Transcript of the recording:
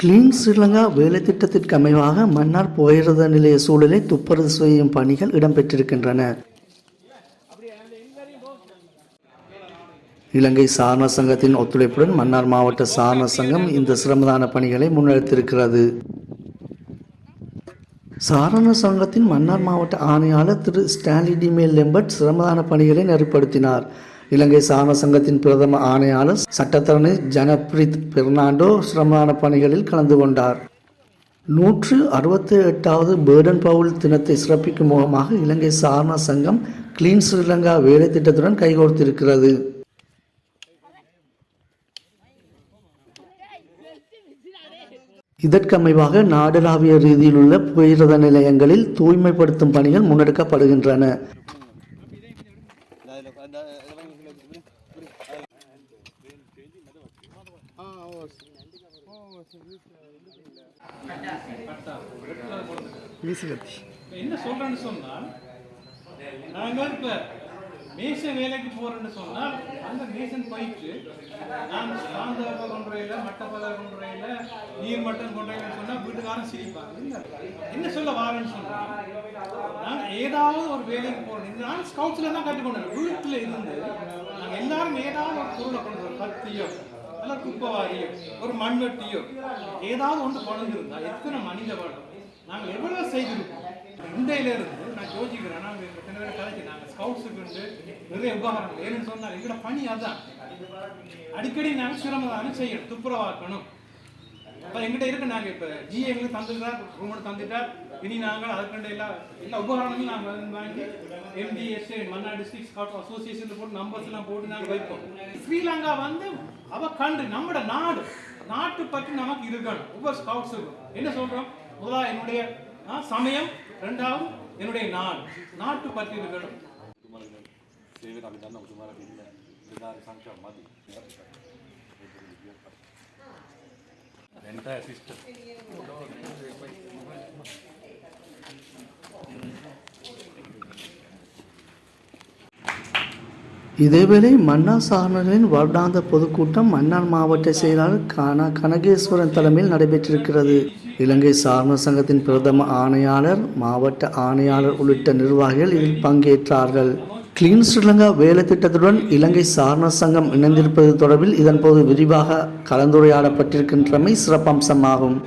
Clean Sri Lanka வேலை திட்டத்திற்கு அமைவாக மன்னார் போயிரத நிலைய சூழலை துப்புரவு செய்யும் பணிகள் இடம்பெற்றிருக்கின்றன. இலங்கை சாரண சங்கத்தின் ஒத்துழைப்புடன் மன்னார் மாவட்ட சாரண சங்கம் இந்த சிரமதான பணிகளை முன்னெடுத்திருக்கிறது. சாரண சங்கத்தின் மன்னார் மாவட்ட ஆணையாளர் திரு ஸ்டான்லி டிமேல் லெம்பர்ட் சிரமதான பணிகளை நெறிப்படுத்தினார். இலங்கை சாரண சங்கத்தின் பிரதம ஆணையாளர் சட்டத்தரணி ஜனப்ரீத் பெர்னாண்டோ சிரமதான பணிகளில் கலந்து கொண்டார். நூற்று அறுபத்தி எட்டாவது பேர்டன் பவுல் தினத்தை சிறப்பிக்கும் முகமாக இலங்கை சாரண சங்கம் கிளீன் ஸ்ரீலங்கா வேலை திட்டத்துடன் கைகோர்த்திருக்கிறது. இதற்கமைவாக நாடளாவிய ரீதியில் உள்ள புகையிரத நிலையங்களில் தூய்மைப்படுத்தும் பணிகள் முன்னெடுக்கப்படுகின்றன. என்ன சொல்றேன்னு சொன்னால் நாங்கள் இப்ப மேசன் வேலைக்கு போறேன்னு சொன்னால் அந்த மேசன் போயிட்டு நான் சாந்த கொன்றையில மட்ட பல கொன்றையில நீர் மட்டம் கொன்றையில சொன்னா வீட்டுக்காரன் சிரிப்பாங்க என்ன? சொல்ல வாரேன்னு சொன்னா நான் ஏதாவது ஒரு வேலைக்கு போறேன். நான் ஸ்கவுட்ஸ்ல தான் கற்றுக்கொண்டேன். வீட்டில் இருந்து நாங்கள் எல்லாரும் ஏதாவது ஒரு பொருளை கொண்டு வரோம் கத்தியோ அல்ல குப்பவாரியோ ஒரு மண்வெட்டியோ ஏதாவது ஒன்று பழந்திருந்தா எத்தனை மனித வளம்? நாங்கள் எவ்வளோ செய்திருக்கோம் இண்டையில நான் யோசிக்கிறேன். நாங்கள் எத்தனை பேர் கலைக்கு நாங்கள் ஸ்கவுட்ஸுக்கு வந்து நிறைய உபகாரங்கள். ஏன்னு சொன்னால் எங்களோட பணி அதான். அடிக்கடி நாங்கள் சிரமதானம் செய்யணும் துப்புரவாக்கணும். அப்போ எங்கிட்ட இருக்கு நாங்கள் இப்போ ஜி எங்களுக்கு தந்துட்டார் ரூம் தந்துட்டார். இனி நாங்கள் அதுக்கண்ட எல்லா எல்லா உபகரணங்களும் நாங்கள் வந்து வாங்கி எம்டிஎஸ் மன்னா டிஸ்ட்ரிக்ட் ஸ்காட் அசோசியேஷன் போட்டு நம்பர்ஸ் எல்லாம் போட்டு நாங்கள் வைப்போம். ஸ்ரீலங்கா வந்து அவ கண்ட்ரி நம்மட நாடு நாட்டு பற்றி நமக்கு இருக்கணும். ஒவ்வொரு ஸ்கவுட்ஸுக்கும் என்ன சொல்றோம்? முதலா என்னுடைய சமயம் ரெண்டாவது என்னுடைய நாடு. நாட்டு பற்றி இருக்கணும். ಸೇವೆ ನಮಗೆ இதேவேளை மன்னா சாரணர்களின் வருடாந்த பொதுக்கூட்டம் மன்னார் மாவட்ட செயலாளர் கானா கனகேஸ்வரன் தலைமையில் நடைபெற்றிருக்கிறது. இலங்கை சாரண சங்கத்தின் பிரதம ஆணையாளர் மாவட்ட ஆணையாளர் உள்ளிட்ட நிர்வாகிகள் இதில் பங்கேற்றார்கள். கிளீன் ஸ்ரீலங்கா வேலை திட்டத்துடன் இலங்கை சாரண சங்கம் இணைந்திருப்பது தொடர்பில் இதன்போது விரிவாக கலந்துரையாடப்பட்டிருக்கின்றமை சிறப்பம்சமாகும்.